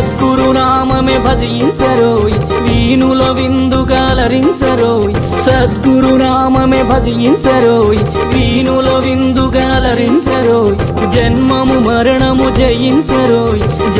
నామమే భజించరోయ్. వీణుల విందుగాలరించరోయ్ సద్గురునామమే భజించరోయ్. వీణుల విందుగాలరించరోయ్ జన్మము మరణము జయించరోయ్.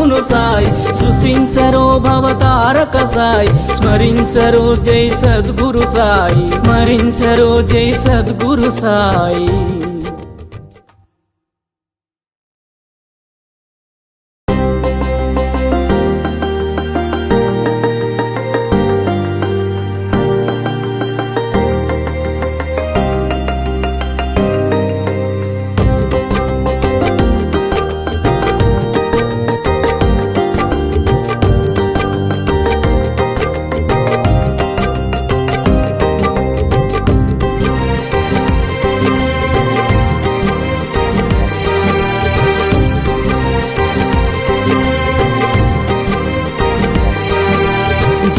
ప్రభును సాయి. సృశించరో భవతారక సాయి. స్మరించరో జై సద్గురు సాయి. స్మరించరో జై సద్గురు సాయి.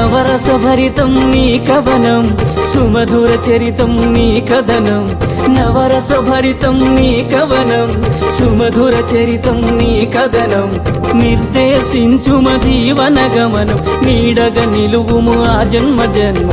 నవరస భరితం నీ కవనం సుమధుర చరితం నీ కథనం. నవరస భరితం నీ కవనం సుమధుర చరితం నీ కథనం. నిర్దేశించుమ జీవన గమనం నీడగ నిలువుము ఆ జన్మ జన్మ.